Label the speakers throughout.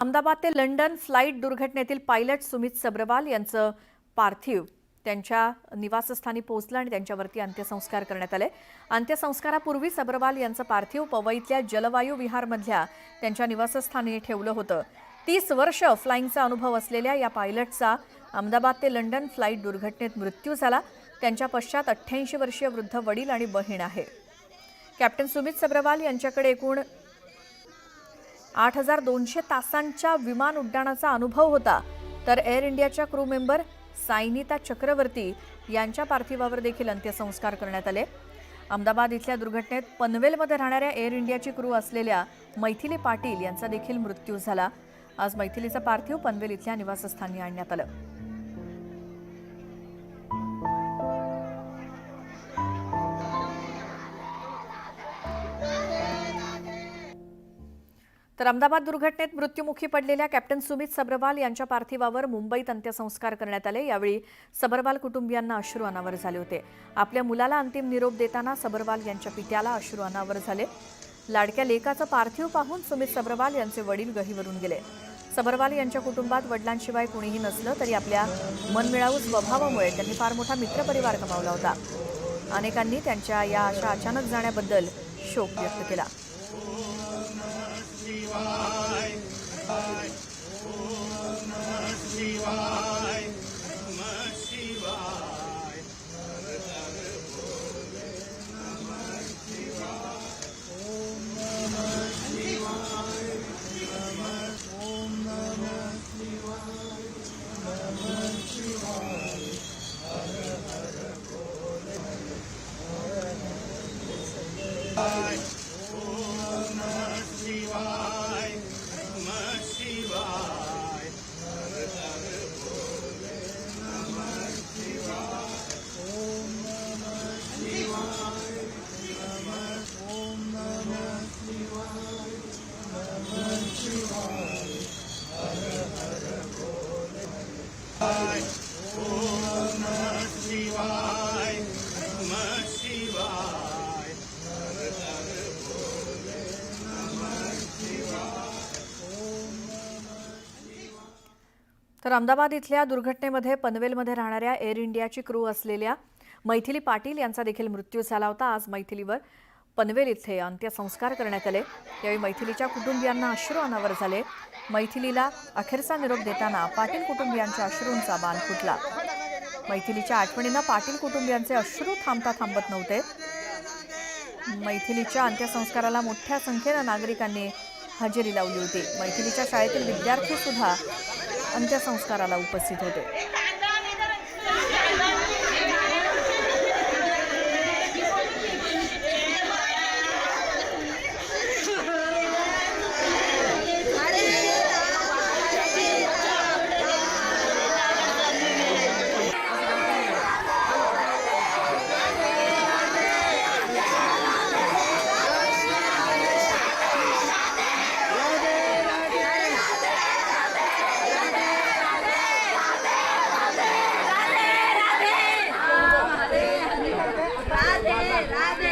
Speaker 1: अहमदाबाद ते London flight दुर्घटनेतील pilot Sumit Sabharwal यांचं पार्थिव त्यांच्या निवासस्थानी पोहोचलं आणि त्यांच्यावरती अंत्यसंस्कार करण्यात आले. अंत्यसंस्कारापूर्वी सब्रवाल यांचं पार्थिव पवईतल्या जलवायू विहारमधल्या त्यांच्या निवासस्थानी ठेवलं होतं. तीस वर्ष फ्लाईंगचा अनुभव असलेल्या या पायलटचा अहमदाबाद ते लंडन फ्लाईट दुर्घटनेत मृत्यू झाला. त्यांच्या पश्चात अठ्ठ्याऐंशी वर्षीय वृद्ध वडील आणि बहीण आहे. कॅप्टन सुमित सब्रवाल यांच्याकडे एकूण आठ हजार दोनशे तासांच्या विमान उड्डाणाचा अनुभव होता. तर एअर इंडियाच्या क्रू मेंबर सायनिता चक्रवर्ती यांच्या पार्थिवावर देखील अंत्यसंस्कार करण्यात आले. अहमदाबाद इथल्या दुर्घटनेत पनवेलमध्ये राहणाऱ्या एअर इंडियाची क्रू असलेल्या मैथिली पाटील यांचा देखील मृत्यू झाला. आज मैथिलीचं पार्थिव पनवेल इथल्या निवासस्थानी आणण्यात आलं. तर अहमदाबाद दुर्घटनेत मृत्युमुखी पडलेल्या कॅप्टन सुमित सबरवाल यांच्या पार्थिवावर मुंबईत अंत्यसंस्कार करण्यात आले. यावेळी सबरवाल कुटुंबियांना अश्रू अनावर झाले होते. आपल्या मुलाला अंतिम निरोप देताना सबरवाल यांच्या पित्याला अश्रू अनावर झाले. लाडक्या लेकाचं पार्थिव पाहून सुमित सबरवाल यांचे वडील गहीवरून गेले. सबरवाल यांच्या कुटुंबात वडिलांशिवाय कुणीही नसलं तरी आपल्या मनमिळावू स्वभावामुळे त्यांनी फार मोठा मित्रपरिवार कमावला होता. अनेकांनी त्यांच्या या अशा अचानक जाण्याबद्दल शोक व्यक्त केला. see. तर अहमदाबाद इथल्या दुर्घटनेमध्ये पनवेलमध्ये राहणाऱ्या एअर इंडियाची क्रू असलेल्या मैथिली पाटील यांचा देखील मृत्यू झाला होता. आज मैथिलीवर पनवेल इथे अंत्यसंस्कार करण्यात आले. यावेळी मैथिलीच्या कुटुंबियांना अश्रू अनावर झाले. मैथिलीला अखेरचा निरोप देताना पाटील कुटुंबियांच्या अश्रूंचा बाण फुटला. मैथिलीच्या आठवणींना पाटील कुटुंबियांचे अश्रू थांबता थांबत नव्हते. मैथिलीच्या अंत्यसंस्काराला मोठ्या संख्येनं नागरिकांनी हजेरी लावली होती. मैथिलीच्या शाळेतील विद्यार्थी सुद्धा अंत्यसंस्काराला उपस्थित होते.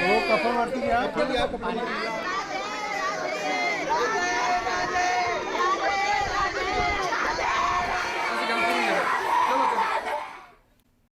Speaker 2: हो कफन वरती घ्या.